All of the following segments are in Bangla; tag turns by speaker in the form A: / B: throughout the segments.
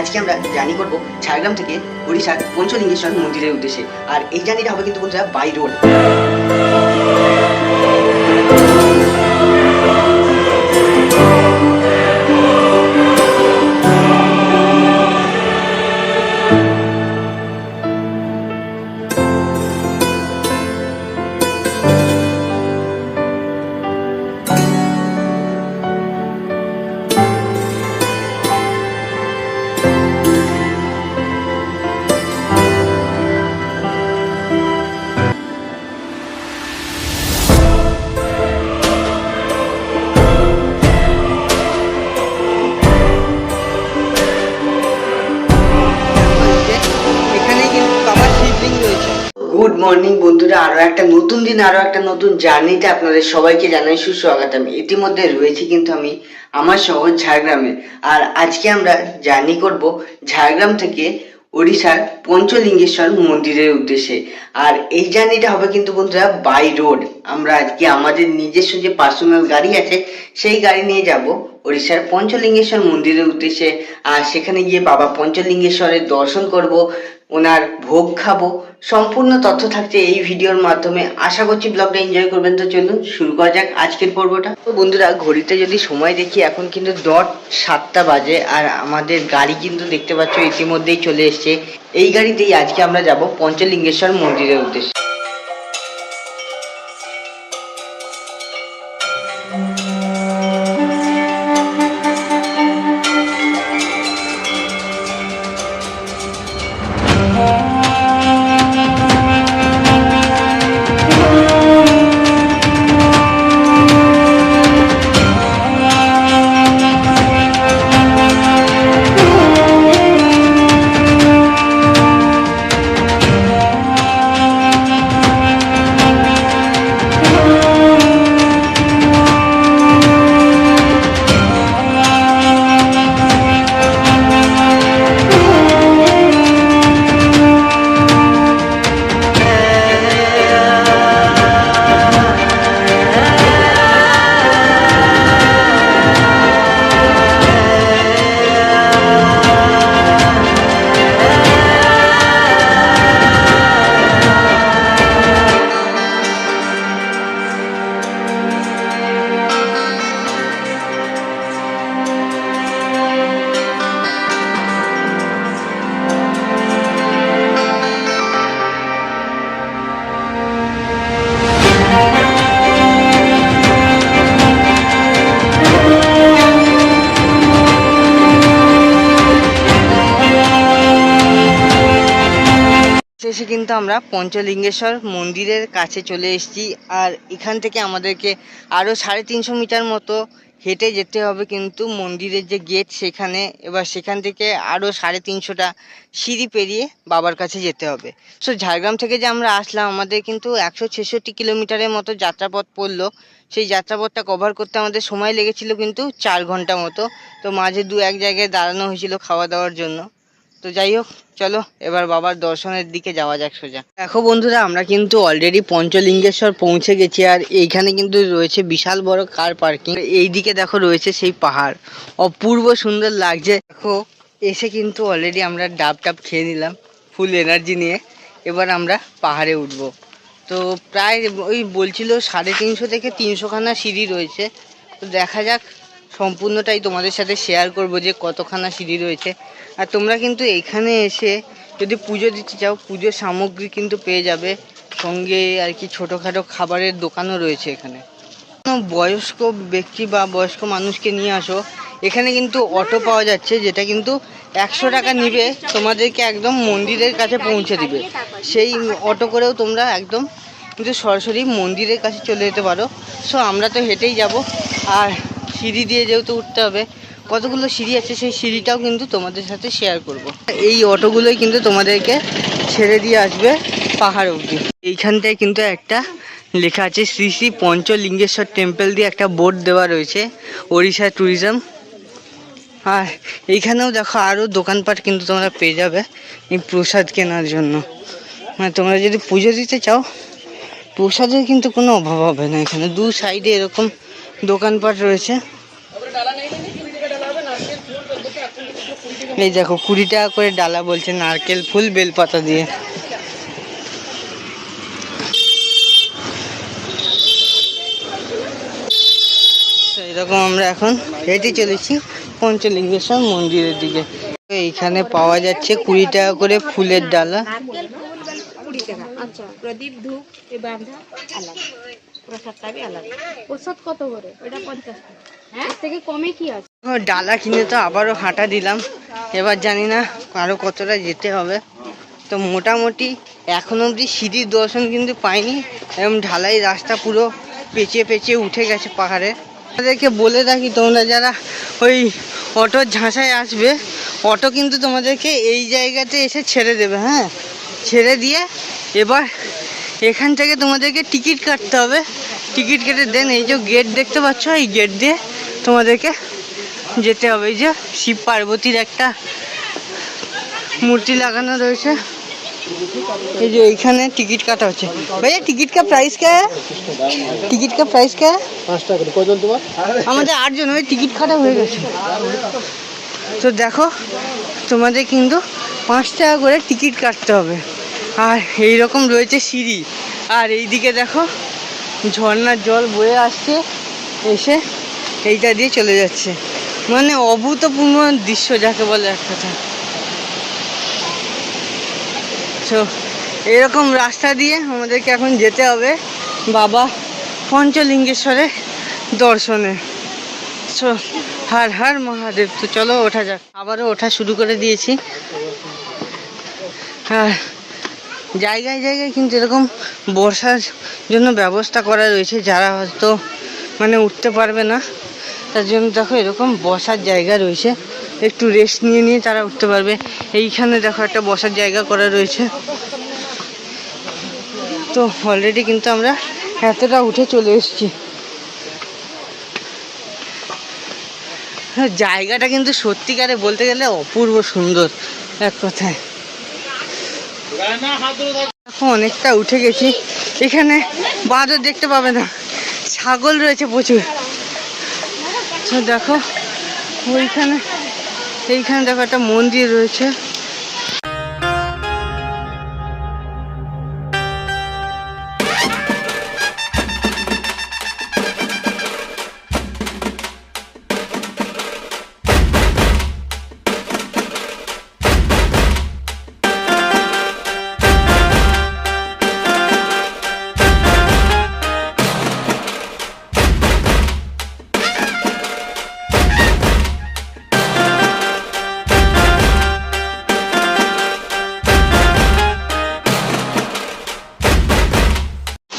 A: আজকে আমরা জার্নি করব ঝাড়গ্রাম থেকে উড়িষ্যার পঞ্চলিঙ্গেশ্বর মন্দিরের উদ্দেশ্যে। আর এই জার্নিটা হবে কিন্তু বন্ধুরা বাই রোড মর্নিং বন্ধুরা, আরও একটা নতুন দিন, আরও একটা নতুন জার্নিতে আপনাদের সবাইকে জানাই সুস্বাগতম ইতিমধ্যে রয়েছি কিন্তু আমি আমার শহর ঝাড়গ্রামে। আর আজকে আমরা জার্নি করব ঝাড়গ্রাম থেকে ওড়িশার পঞ্চলিঙ্গেশ্বর মন্দিরের উদ্দেশ্যে। আর এই জার্নিটা হবে কিন্তু বন্ধুরা বাই রোড আমরা আজকে আমাদের নিজস্ব যে পার্সোনাল গাড়ি আছে, সেই গাড়ি নিয়ে যাব। ওড়িশার পঞ্চলিঙ্গেশ্বর মন্দিরের উদ্দেশ্যে, আর সেখানে গিয়ে বাবা পঞ্চলিঙ্গেশ্বরের দর্শন করব, ওনার ভোগ খাব। সম্পূর্ণ তথ্য থাকছে এই ভিডিওর মাধ্যমে। আশা করছি ব্লগটা এনজয় করবেন। তো চলুন, শুরু করা যাক আজকের পর্বটা। তো বন্ধুরা, ঘড়িতে যদি সময় দেখি, এখন কিন্তু ডট সাতটা বাজে, আর আমাদের গাড়ি কিন্তু দেখতে পাচ্ছ ইতিমধ্যেই চলে এসছে। এই গাড়িতেই আজকে আমরা যাব পঞ্চলিঙ্গেশ্বর মন্দিরের উদ্দেশ্যে।
B: শেষে কিন্তু আমরা পঞ্চলিঙ্গেশ্বর মন্দিরের কাছে চলে এসেছি। আর এখান থেকে আমাদেরকে আরও সাড়ে তিনশো মিটার মতো হেঁটে যেতে হবে কিন্তু মন্দিরের যে গেট সেখানে, এবার সেখান থেকে আরও সাড়ে তিনশোটা সিঁড়ি পেরিয়ে বাবার কাছে যেতে হবে। সো ঝাড়গ্রাম থেকে যে আমরা আসলাম, আমাদের কিন্তু একশো ছেষট্টি কিলোমিটারের মতো যাত্রাপথ পড়ল। সেই যাত্রাপথটা কভার করতে আমাদের সময় লেগেছিল কিন্তু চার ঘণ্টা মতো। তো মাঝে দু এক জায়গায় দাঁড়ানো হয়েছিল খাওয়া দাওয়ার জন্য। তো যাই হোক, চলো, এবার বাবার দর্শনের দিকে যাওয়া যাক সোজা। দেখো বন্ধুরা, আমরা কিন্তু অলরেডি পঞ্চলিঙ্গেশ্বর পৌঁছে গেছি, আর এইখানে কিন্তু রয়েছে বিশাল বড় কার পার্কিং এই দিকে দেখো রয়েছে সেই পাহাড়। অপূর্ব সুন্দর লাগছে। দেখো, এসে কিন্তু অলরেডি আমরা ডাব টাব খেয়ে নিলাম ফুল এনার্জি নিয়ে। এবার আমরা পাহাড়ে উঠবো। তো প্রায় ওই বলছিল সাড়ে তিনশো থেকে তিনশোখানা সিঁড়ি রয়েছে। তো দেখা যাক সম্পূর্ণটাই তোমাদের সাথে শেয়ার করব যে কতখানা সিঁড়ি রয়েছে। আর তোমরা কিন্তু এখানে এসে যদি পুজো দিতে চাও, পুজোর সামগ্রী কিন্তু পেয়ে যাবে। সঙ্গে আর কি ছোটোখাটো খাবারের দোকানও রয়েছে এখানে। কোনো বয়স্ক ব্যক্তি বা বয়স্ক মানুষকে নিয়ে আসো। এখানে কিন্তু অটো পাওয়া যাচ্ছে, যেটা কিন্তু একশো টাকা নিবে। তোমাদেরকে একদম মন্দিরের কাছে পৌঁছে দিবে। সেই অটো করেও তোমরা একদম কিন্তু সরাসরি মন্দিরের কাছে চলে যেতে পারো। সো আমরা তো হেঁটেই যাব। আর সিঁড়ি দিয়ে যেহেতু উঠতে হবে, কতগুলো সিঁড়ি আছে সেই সিঁড়িটাও কিন্তু তোমাদের সাথে শেয়ার করব। এই অটোগুলোই কিন্তু তোমাদেরকে ছেড়ে দিয়ে আসবে পাহাড় অবধি। এইখানটায় কিন্তু একটা লেখা আছে, শ্রী শ্রী পঞ্চলিঙ্গেশ্বর টেম্পল দিয়ে একটা বোর্ড দেওয়া রয়েছে, ওড়িশা ট্যুরিজম আর এইখানেও দেখো আরও দোকানপাট কিন্তু তোমরা পেয়ে যাবে এই প্রসাদ কেনার জন্য। মানে তোমরা যদি পুজো দিতে চাও, প্রসাদের কিন্তু কোনো অভাব হবে না এখানে। দু সাইডে এরকম দোকানপাট রয়েছে। এই দেখো, কুড়ি টাকা করে ডালা বলছে, নারকেল ফুল, বেলপাতা দিয়ে। এরকম আমরা এখন হেঁটে চলেছি পঞ্চলিঙ্গেশ্বর মন্দিরের দিকে। এইখানে পাওয়া যাচ্ছে কুড়ি টাকা করে ফুলের ডালা।
C: কুড়ি টাকা। আচ্ছা। প্রদীপ ধূপ এ বাঁধা আলাদা। প্রসাদটা বি আলাদা। প্রসাদ কত করে? ওটা পঞ্চাশ টাকা। এর থেকে কমে কি আছে?
B: ডালা কিনে তো আবারও হাঁটা দিলাম। এবার জানি না আরও কতটা যেতে হবে। তো মোটামুটি এখন অবধি সিঁড়ির দর্শন কিন্তু পাইনি। এরকম ঢালাই রাস্তা পুরো পেঁচিয়ে পেঁচিয়ে উঠে গেছে পাহাড়ে। তাদেরকে বলে রাখি তোমরা যারা ওই অটোর ঝাঁসায় আসবে অটো কিন্তু তোমাদেরকে এই জায়গাতে এসে ছেড়ে দেবে হ্যাঁ? ছেড়ে দিয়ে এবার এখান থেকে তোমাদেরকে টিকিট কাটতে হবে। টিকিট কেটে দেন এই যে গেট দেখতে পাচ্ছ এই গেট দিয়ে তোমাদেরকে যেতে হবে। এই যে শিব পার্বতীর একটা মূর্তি লাগানো রয়েছে। এই যে এইখানে টিকিট কাটা হচ্ছে। ভাইয়া টিকিট কা প্রাইস কে? টিকিট কা প্রাইস কে? আমাদের আটজন ওই টিকিট কাটা হয়ে গেছে। তো দেখো তোমাদের কিন্তু পাঁচ টাকা করে টিকিট কাটতে হবে। আর এই রকম রয়েছে সিঁড়ি। আর এইদিকে দেখো, ঝর্ণার জল বয়ে আসছে, এসে এইটা দিয়ে চলে যাচ্ছে। মানে অভূতপূর্ণ দৃশ্য যাকে বলে এক কথা। তো এরকম রাস্তা দিয়ে আমাদেরকে এখন যেতে হবে বাবা পঞ্চলিঙ্গেশ্বরের দর্শনে। হার হর মহাদেব, তো চলো ওঠা যাক। আবারও ওঠা শুরু করে দিয়েছি। জায়গায় জায়গায় কিন্তু এরকম বর্ষার জন্য ব্যবস্থা করা রয়েছে। যারা হয়তো মানে উঠতে পারবে না তার জন্য দেখো এরকম বসার জায়গা রয়েছে। একটু রেস্ট নিয়ে নিয়ে তারা উঠতে পারবে। এইখানে দেখো একটা বসার জায়গা করা রয়েছে। তো অলরেডি কিন্তু আমরা এতটা উঠে চলে এসেছি। হ্যাঁ, জায়গাটা কিন্তু সত্যিকারে বলতে গেলে অপূর্ব সুন্দর এক কথায়। দেখো অনেকটা উঠে গেছি। এখানে বাঁদর দেখতে পাবে না। ছাগল রয়েছে প্রচুর। দেখো, ওইখানে এইখানে দেখো একটা মন্দির রয়েছে।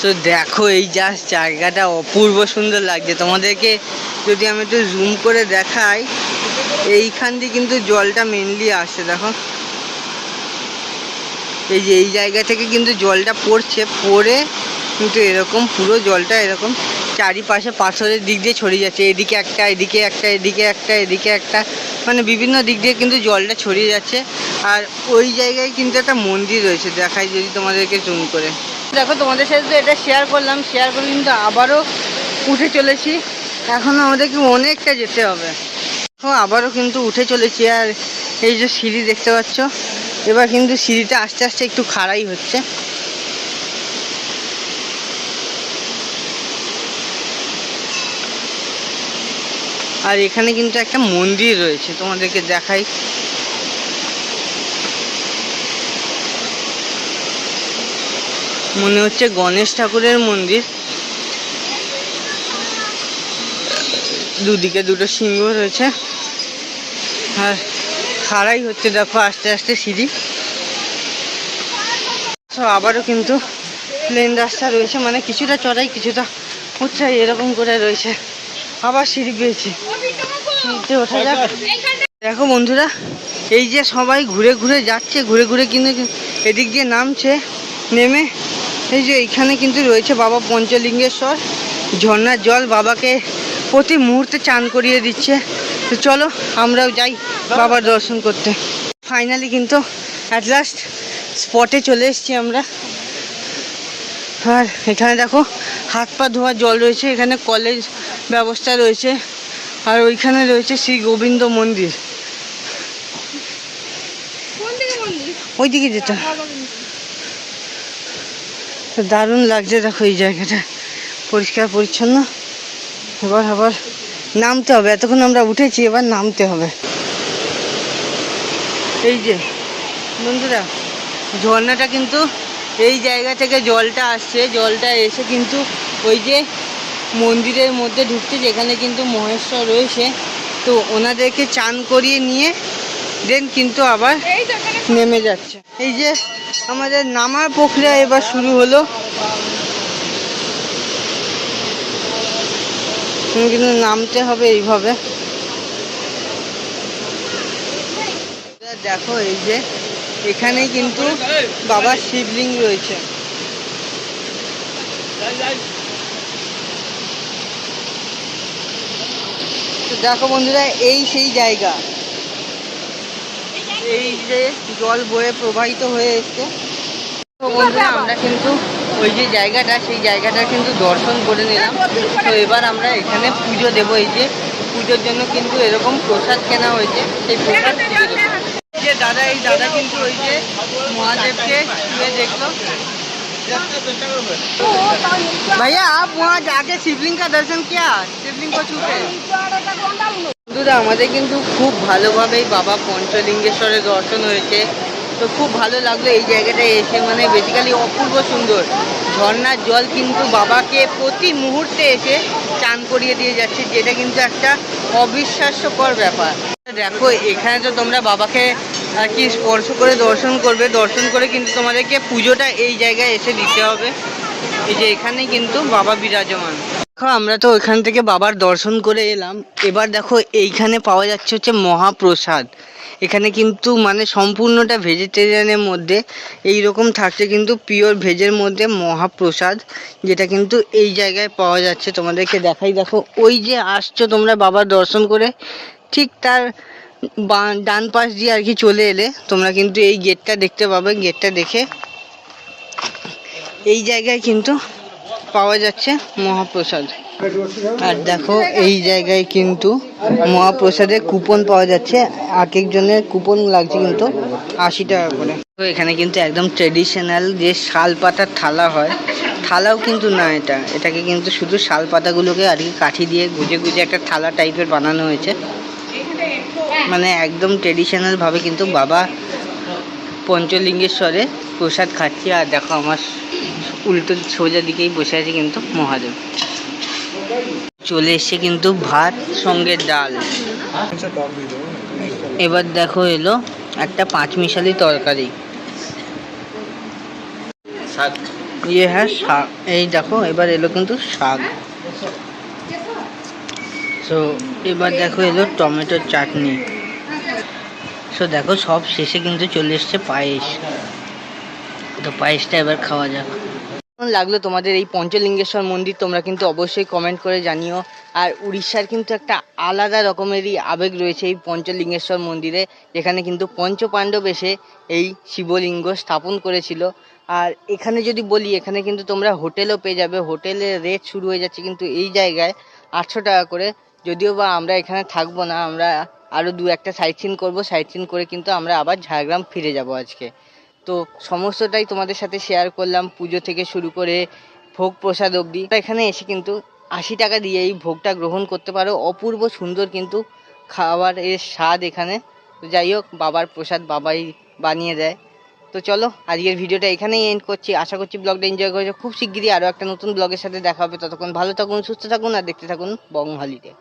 B: তো দেখো এই জাস্ট জায়গাটা অপূর্ব সুন্দর লাগছে। তোমাদেরকে যদি আমি একটু জুম করে দেখাই, এইখান দিয়ে কিন্তু জলটা মেনলি আসছে দেখো। এই যে এই জায়গা থেকে কিন্তু জলটা পড়ছে, পড়ে কিন্তু এরকম পুরো জলটা এরকম চারিপাশে পাথরের দিক দিয়ে ছড়িয়ে যাচ্ছে। এদিকে একটা এদিকে একটা এদিকে একটা এদিকে একটা মানে বিভিন্ন দিক দিয়ে কিন্তু জলটা ছড়িয়ে যাচ্ছে। আর ওই জায়গায় কিন্তু একটা মন্দির রয়েছে, দেখাই যদি তোমাদেরকে জুম করে। দেখো, তোমাদের সাথে এটা শেয়ার করলাম শেয়ার করে কিন্তু আবারও উঠে চলেছি। এখনও আমাদেরকে অনেকটা যেতে হবে। এখন আবারও কিন্তু উঠে চলেছি, আর এই যে সিঁড়ি দেখতে পাচ্ছ, এবার কিন্তু সিঁড়িটা আস্তে আস্তে একটু খাড়াই হচ্ছে। আর এখানে কিন্তু একটা মন্দির রয়েছে, তোমাদেরকে দেখাই। মনে হচ্ছে গণেশ ঠাকুরের মন্দির। দুদিকে দুটো সিংহ রয়েছে। আর খাড়াই হচ্ছে, দেখো আস্তে আস্তে সিঁড়ি। আবারও কিন্তু প্লেন রাস্তা রয়েছে মানে কিছুটা চড়াই, কিছুটা উচ্চাই এরকম করে রয়েছে। আবার সিঁড়ি পেয়েছি। সিঁড়িতে ওঠা যাক। দেখো বন্ধুরা, এই যে সবাই ঘুরে ঘুরে যাচ্ছে, ঘুরে ঘুরে কিন্তু এদিক দিয়ে নামছে, নেমে এই যে এইখানে কিন্তু রয়েছে বাবা পঞ্চলিঙ্গেশ্বর ঝর্ণার জল বাবাকে প্রতি মুহূর্তে চান করিয়ে দিচ্ছে। তো চলো আমরাও যাই বাবার দর্শন করতে। ফাইনালি কিন্তু অ্যাট লাস্ট স্পটে চলে এসেছি আমরা। আর এখানে দেখো হাত পা ধোয়ার জল রয়েছে এখানে কলেজ ব্যবস্থা রয়েছে আর ওইখানে রয়েছে শ্রী গোবিন্দ মন্দির।
C: মন্দির?
B: ওইদিকে যেটা। তো দারুণ লাগছে দেখো এই জায়গাটা। পরিষ্কার, পরিচ্ছন্ন। এবার, আবার নামতে হবে। এতক্ষণ আমরা উঠেছি, এবার নামতে হবে। এই যে, বন্ধুরা, ঝর্ণাটা কিন্তু এই জায়গা থেকে জলটা আসছে। জলটা এসে কিন্তু ওই যে মন্দিরের মধ্যে ঢুকছে, যেখানে কিন্তু মহেশ্বর রয়েছে। তো ওনাদেরকে চান করিয়ে নিয়ে দেন কিন্তু আবার নেমে যাচ্ছে। এই যে আমাদের নামার প্রক্রিয়া এবার শুরু হলো। কিন্তু নামতে হবে এইভাবে। দেখো এই যে এখানে কিন্তু বাবার শিবলিঙ্গ রয়েছে। দেখো বন্ধুরা, এই সেই জায়গা। এই যে জল বয়ে প্রবাহিত হয়ে এসছে তো বন্ধুরা আমরা কিন্তু ওই যে জায়গাটা সেই জায়গাটা কিন্তু দর্শন করে নিলাম তো এবার আমরা এখানে পুজো দেবো এই যে পুজোর জন্য কিন্তু এরকম প্রসাদ কেনা হয়েছে সেই প্রসাদ পুজো দেবো। এই যে দাদা এই দাদা কিন্তু ওই যে মহাদেবকে ছুঁয়ে দেখলো भैया आप वहाँ जाके शिवलिंग का दर्शन किया शिवलिंग को छूते বন্ধুরা আমাদের কিন্তু খুব ভালোভাবেই বাবা পঞ্চলিঙ্গেশ্বরের দর্শন হয়েছে। তো খুব ভালো লাগল এই জায়গাটায় এসে মানে বেসিক্যালি অপূর্ব সুন্দর। ঝর্ণার জল কিন্তু বাবাকে প্রতি মুহূর্তে এসে চান করিয়ে দিয়ে যাচ্ছে, যেটা কিন্তু একটা অবিশ্বাস্যকর ব্যাপার। দেখো, এখানে তো তোমরা বাবাকে আর কি স্পর্শ করে দর্শন করবে। দর্শন করে কিন্তু তোমাদেরকে পুজোটা এই জায়গায় এসে দিতে হবে। এই যে এখানে কিন্তু বাবা বিরাজমান। দেখো, আমরা তো ওইখান থেকে বাবার দর্শন করে এলাম। এবার দেখো, এইখানে পাওয়া যাচ্ছে হচ্ছে মহাপ্রসাদ। এখানে কিন্তু মানে সম্পূর্ণটা ভেজিটেরিয়ানের মধ্যে এই রকম থাকছে কিন্তু পিওর ভেজের মধ্যে মহাপ্রসাদ, যেটা কিন্তু এই জায়গায় পাওয়া যাচ্ছে। তোমাদেরকে দেখাই, দেখো, ওই যে আসছো তোমরা বাবার দর্শন করে, ঠিক তার ডান পাশ দিয়ে আর কি চলে এলে, তোমরা কিন্তু এই গেটটা দেখতে পাবে গেটটা দেখে। এই জায়গায় কিন্তু পাওয়া যাচ্ছে মহাপ্রসাদ। আর দেখো, এই জায়গায় কিন্তু মহাপ্রসাদের কুপন পাওয়া যাচ্ছে। এক একজনের কুপন লাগছে কিন্তু আশি টাকা করে। তো এখানে কিন্তু একদম ট্রেডিশনাল যে শাল পাতার থালা হয়, থালাও কিন্তু না এটা। এটাকে কিন্তু শুধু শাল পাতাগুলোকে আর কি কাঠি দিয়ে গুজে গুজে একটা থালা টাইপের বানানো হয়েছে। মানে একদম ট্রেডিশনালভাবে কিন্তু বাবা পঞ্চলিঙ্গেশ্বরে প্রসাদ খাচ্ছি আর দেখো আমার উল্টো সোজা দিকেই বসে আছে কিন্তু মহাদেব। চলে এসছে কিন্তু ভাত সঙ্গে ডাল। এবার দেখো এলো একটা পাঁচ মিশালি তরকারি ইয়ে হ্যাঁ শাক। এই দেখো এবার এলো কিন্তু শাক। তো এবার দেখো এলো টমেটোর চাটনি। তো দেখো, সব শেষে কিন্তু চলে এসছে পায়েস। তো পায়েসটা এবার খাওয়া যাক। কেমন লাগল তোমাদের এই পঞ্চলিঙ্গেশ্বর মন্দির? তোমরা কিন্তু অবশ্যই কমেন্ট করে জানিও। আর উড়িষ্যার কিন্তু একটা আলাদা রকমেরই আবেগ রয়েছে এই পঞ্চলিঙ্গেশ্বর মন্দিরে, যেখানে কিন্তু পঞ্চপাণ্ডব এসে এই শিবলিঙ্গ স্থাপন করেছিল। আর এখানে যদি বলি, এখানে কিন্তু তোমরা হোটেলও পেয়ে যাবে। হোটেলের রেট শুরু হয়ে যাচ্ছে কিন্তু এই জায়গায় আটশো টাকা করে। যদিও বা আমরা এখানে থাকব না, আমরা আরও দু একটা সাইট সিন করব। সাইট সিন করে কিন্তু আমরা আবার ঝাড়গ্রাম ফিরে যাব আজকে। তো সমস্তটাই তোমাদের সাথে শেয়ার করলাম, পুজো থেকে শুরু করে ভোগ প্রসাদ অবধি। এখানে এসে কিন্তু আশি টাকা দিয়ে এই ভোগটা গ্রহণ করতে পারো। অপূর্ব সুন্দর কিন্তু খাবারের স্বাদ এখানে। তো যাই হোক, বাবার প্রসাদ বাবাই বানিয়ে দেয়। তো চলো, আজকের ভিডিওটা এখানেই এন্ড করছি। আশা করছি ব্লগটা এনজয় করেছ। খুব শিগগিরই আরও একটা নতুন ব্লগের সাথে দেখা হবে। ততক্ষণ ভালো থাকুন, সুস্থ থাকুন, আর দেখতে থাকুন বং হলিডে